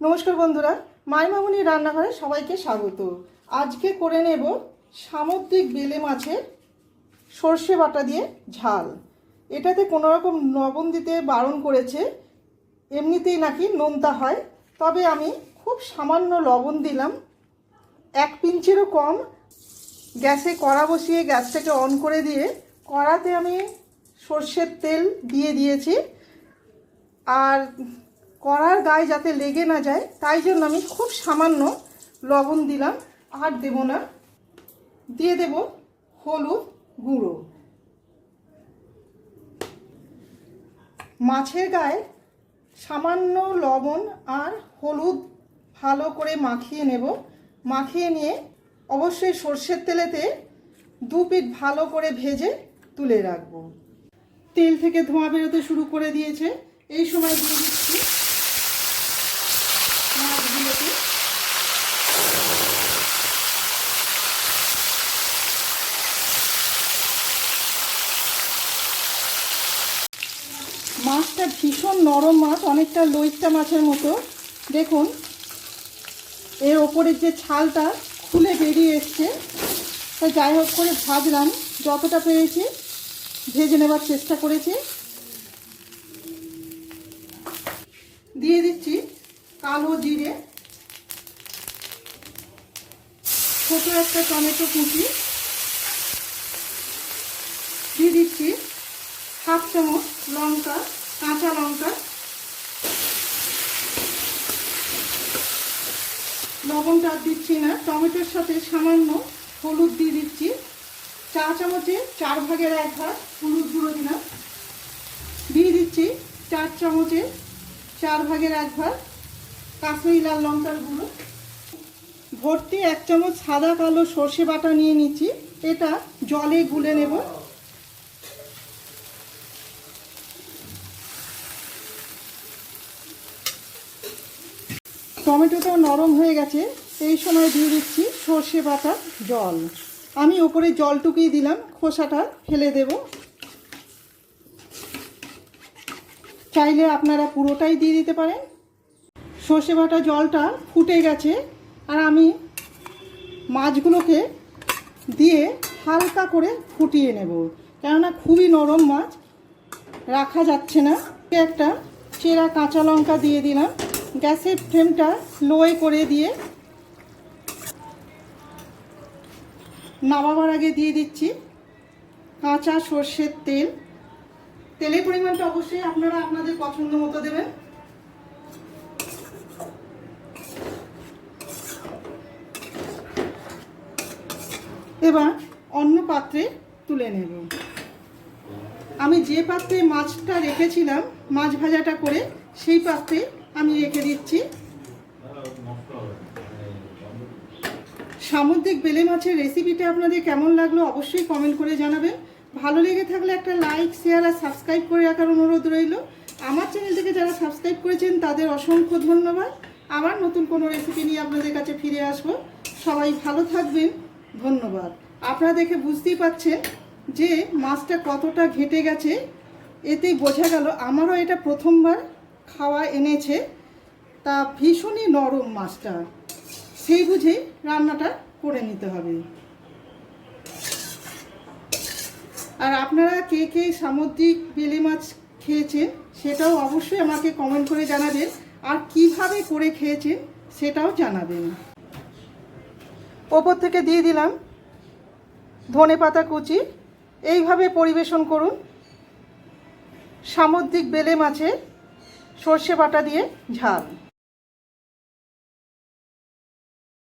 নমস্কার বন্ধুরা মাইমামুনি রান্নাঘরে সবাইকে স্বাগত। আজকে করে নেব সামুদ্রিক বেলে মাছের সর্ষে বাটা দিয়ে ঝাল। এটাতে কোনো রকম লবণ দিতে বারণ করেছে, এমনিতেই নাকি নোনতা হয়। তবে আমি খুব সামান্য লবণ দিলাম। এক পিঞ্চেরও কম গ্যাসে কড়া বসিয়ে গ্যাসটাকে অন করে দিয়ে কড়াতে আমি সর্ষের তেল দিয়ে দিয়েছি। আর কড়ার গায়ে যাতে লেগে না যায়, তাই জন্য আমি খুব সামান্য লবণ দিলাম, আর দেব না। দিয়ে দেব হলুদ গুঁড়ো। মাছের গায়ে সামান্য লবণ আর হলুদ ভালো করে মাখিয়ে নেব। মাখিয়ে নিয়ে অবশ্যই সর্ষের তেলেতে দু পিঠ ভালো করে ভেজে তুলে রাখব। তেল থেকে ধোঁয়া বেরোতে শুরু করে দিয়েছে। এই সময় দিয়ে দিচ্ছি মাছগুলোকে মাছটা ভীষণ নরম মাছ, অনেকটা লইট্টা মাছের মতো। দেখুন, এর ওপরের যে ছালটা খুলে বেরিয়ে এসছে। তা যাই হোক করে ভাজলাম, যতটা পেরেছি ভেজে নেবার চেষ্টা করেছি। দিয়ে দিচ্ছি কালো জিরে, ছোট একটা টমেটো কুচি। দিয়ে দিচ্ছি হাফ চামচ লঙ্কা। কাঁচা লঙ্কা, লবণটা দিচ্ছি না। টমেটোর সাথে সামান্য হলুদ দিয়ে দিচ্ছি। চা চামচে চার ভাগের এক ভাগ হলুদ গুঁড়ো দিলাম। দিয়ে দিচ্ছি চার চামচে চার ভাগের এক ভাগ কাশ্মীরি লাল লঙ্কার গুঁড়ো। ভর্তি এক চামচ সাদা কালো সর্ষে বাটা নিয়ে নিচ্ছি। এটা জলে গুলে নেব। টমেটোটাও নরম হয়ে গেছে। এই সময় দিয়ে দিচ্ছি সর্ষে বাটা জল। আমি ওপরে জলটুকুই দিলাম, খোসাটা ফেলে দেব। চাইলে আপনারা পুরোটাই দিয়ে দিতে পারেন। সর্ষে বাটা জলটা ফুটে গেছে আর আমি মাছগুলোকে দিয়ে হালকা করে ফুটিয়ে নেব। কেননা খুবই নরম মাছ, রাখা যাচ্ছে না। একটা চেরা কাঁচা লঙ্কা দিয়ে দিলাম। গ্যাসের ফ্লেমটা লোয়ে করে দিয়ে নামাবার আগে দিয়ে দিচ্ছি কাঁচা সর্ষের তেল। তেলের পরিমাণটা অবশ্যই আপনারা আপনাদের পছন্দ মতো দেবেন। এবার অন্য পাত্রে তুলে নেব। আমি যে পাত্রে মাছটা রেখেছিলাম, মাছ ভাজাটা করে সেই পাত্রে আমি রেখে দিচ্ছি। সামুদ্রিক বেলে মাছের রেসিপিটা আপনাদের কেমন লাগল অবশ্যই কমেন্ট করে জানাবেন। ভালো লেগে থাকলে একটা লাইক শেয়ার আর সাবস্ক্রাইব করে রাখার অনুরোধ রইল। আমার চ্যানেল থেকে যারা সাবস্ক্রাইব করেছেন, তাদের অসংখ্য ধন্যবাদ। আবার নতুন কোনো রেসিপি নিয়ে আপনাদের কাছে ফিরে আসব। সবাই ভালো থাকবেন। ধন্যবাদ। আপনারা দেখে বুঝতেই পাচ্ছেন যে মাছটা কতটা ঘেটে গেছে। এতেই বোঝা গেল আমারও এটা প্রথমবার। খাওয়া এনেছে, তা ভীষণই নরম মাছটা। সেই বুঝেই রান্নাটা করে নিতে হবে। আর আপনারা কে কে সামুদ্রিক বেলে মাছ খেয়েছেন, সেটাও অবশ্যই আমাকে কমেন্ট করে জানাবেন। আর কীভাবে করে খেয়েছেন, সেটাও জানাবেন। ওপর থেকে দিয়ে দিলাম ধনে পাতা কুচি। এইভাবে পরিবেশন করুন। সামুদ্রিক বেলে মাছের সর্ষে বাটা দিয়ে ঝাল।